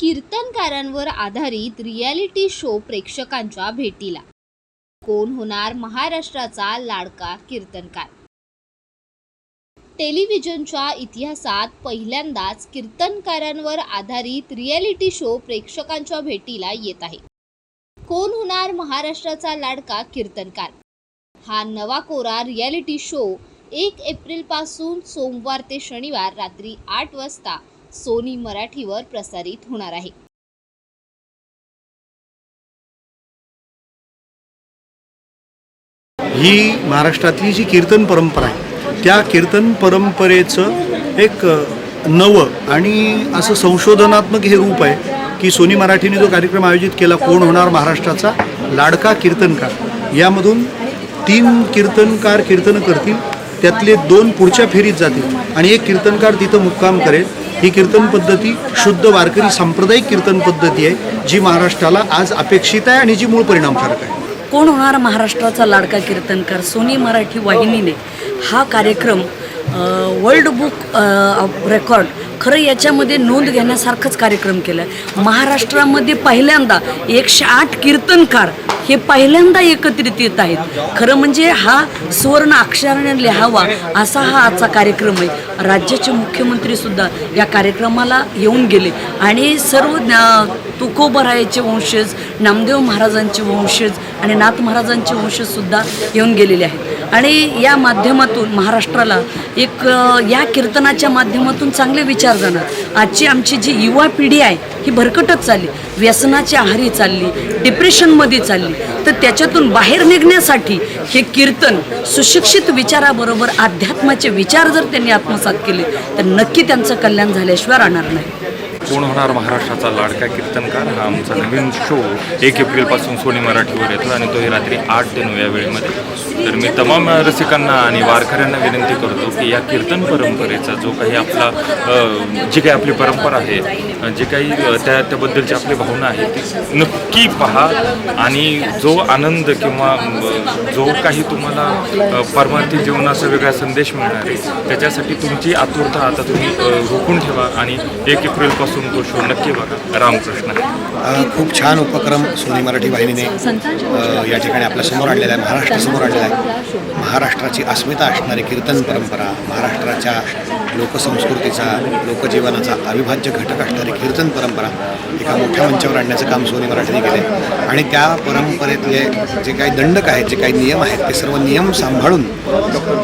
कीर्तनकारांवर आधारित reality show प्रेक्षकांच्या भेटीला. कोण होणार महाराष्ट्राचा लाडका कीर्तनकार? टेलिव्हिजनच्या इतिहासात पहिल्यांदाच कीर्तनकारांवर आधारित रियालिटी शो प्रेक्षकांच्या भेटीला येत आहे. कोण होणार महाराष्ट्राचा लाडका कीर्तनकार? हा नवा कोरा रियालिटी शो एक एप्रिलपासून सोमवार ते शनिवार रात्री आठ वाजता सोनी मराठीवर प्रसारित होणार आहे. ही महाराष्ट्रातली जी कीर्तन परंपरा आहे त्या कीर्तन परंपरेचं एक नवं आणि असं संशोधनात्मक हे रूप आहे की सोनी मराठीने जो कार्यक्रम आयोजित केला कोण होणार महाराष्ट्राचा? लाडका कीर्तनकार. यामधून तीन कीर्तनकार कीर्तन करतील त्यातले दोन पुढच्या फेरीत जातील आणि एक कीर्तनकार तिथं मुक्काम करेल. ही कीर्तन पद्धती शुद्ध वारकरी सांप्रदायिक कीर्तन पद्धती आहे जी महाराष्ट्राला आज अपेक्षित आहे आणि जी मूळ परिणामकारक आहे. कोण होणार महाराष्ट्राचा लाडका कीर्तनकार? सोनी मराठी वाहिनीने हा कार्यक्रम वर्ल्ड बुक ऑफ रेकॉर्ड खरं याच्यामध्ये नोंद घेण्यासारखंच कार्यक्रम केला आहे महाराष्ट्रामध्ये पहिल्यांदा एकशे आठ कीर्तनकार हे पहिल्यांदा एकत्रित येत आहेत. खरं म्हणजे हा सुवर्ण अक्षराने लिहावा असा हा आजचा कार्यक्रम आहे. राज्याचे मुख्यमंत्रीसुद्धा या कार्यक्रमाला येऊन गेले. आणि सर्व ज्ञा- तुकोबरायाचे वंशज नामदेव महाराजांचे वंशज आणि नाथ महाराजांचे वंशजसुद्धा येऊन गेलेले आहेत. आणि या माध्यमातून महाराष्ट्राला एक या कीर्तनाच्या माध्यमातून चांगले विचार जाणार. आजची आमची जी युवा पिढी आहे ही भरकटत चालली. व्यसनाच्या आहारी चालली डिप्रेशनमध्ये चालली. तर त्याच्यातून बाहेर निघण्यासाठी हे कीर्तन सुशिक्षित विचाराबरोबर अध्यात्माचे विचार जर त्यांनी आत्मसात केले तर नक्की त्यांचं कल्याण झाल्याशिवाय राहणार नाही. कोण होणार महाराष्ट्राचा लाडका कीर्तनकार. हा आमचा नवीन शो एक एप्रिलपासून सोनी मराठीवर येतो आणि तोही रात्री आठ ते नऊ या वेळेमध्ये. तर मी तमाम रसिकांना आणि वारकऱ्यांना विनंती करतो की या कीर्तन परंपरेचा जो काही आपला जी काही आपली परंपरा आहे जे काही त्या त्याबद्दलची आपली भावना आहे ती नक्की पहा आणि जो आनंद किंवा जो काही तुम्हाला परमार्थी जीवनाचा वेगळा संदेश मिळणार आहे त्याच्यासाठी तुमची आतुरता आता तुम्ही रोखून ठेवा आणि एक एप्रिलपासून तो शो नक्की बघा. रामकृष्ण. खूप छान उपक्रम सोनी मराठी वाहिनीने या ठिकाणी आपल्यासमोर आणलेला आहे महाराष्ट्रासमोर आणलेला आहे. महाराष्ट्राची अस्मिता असणारी कीर्तन परंपरा महाराष्ट्राच्या लोकसंस्कृतीचा लोकजीवनाचा अविभाज्य घटक असणारी कीर्तन परंपरा एका मोठ्या मंचावर आणण्याचं काम सोनी मराठीने केलं आणि त्या परंपरेतले जे काही दंडक आहेत जे काही नियम आहेत ते सर्व नियम सांभाळून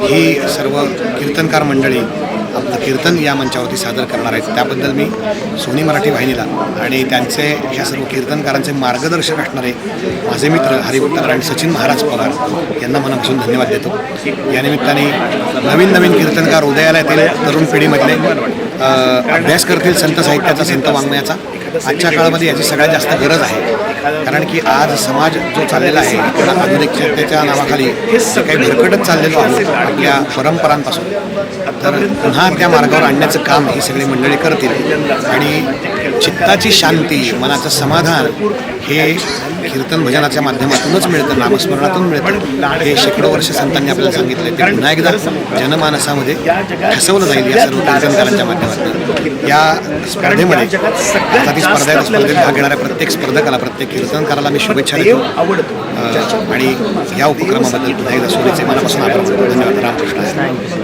ही सर्व कीर्तनकार मंडळी आपलं कीर्तन या मंचावरती सादर करणार आहेत. त्याबद्दल मी सोनी मराठी वाहिनीला आणि त्यांचे ह्या सर्व कीर्तनकारांचे मार्गदर्शक असणारे माझे मित्र हरिभक्त आणि सचिन महाराज पवार यांना मनापासून धन्यवाद देतो. या निमित्ताने नवीन नवीन कीर्तनकार उदयाला येतील तरुण पिढीमधले अभ्यास करतील संत साहित्याचा संत वाङ्मयाचा. आजच्या काळामध्ये याची सगळ्यात जास्त गरज आहे. कारण की आज समाज जो चाललेला आहे आपण आधुनिकतेच्या नावाखाली काही भरकटत चाललेलो आहोत आपल्या परंपरांपासून तर पुन्हा त्या मार्गावर आणण्याचं काम ही सगळी मंडळी करतील. आणि चित्ताची शांती मनाचं समाधान हे कीर्तन भजनाच्या माध्यमातूनच मिळतं नामस्मरणातून मिळतं. हे शेकडो वर्ष संतांनी आपल्याला सांगितलं ते पुन्हा एकदा जनमानसामध्ये ठसवलं जाईल या सर्व कीर्तनकारांच्या माध्यमातून. या स्पर्धेमध्ये आता ती स्पर्धा स्पर्धेत भाग घेणाऱ्या प्रत्येक स्पर्धकाला प्रत्येक कीर्तनकाराला मी शुभेच्छा देतो. आणि या उपक्रमाबद्दल पुन्हा एकदा सोनीचे मनापासून आभार धन्यवाद. रामकृष्ण.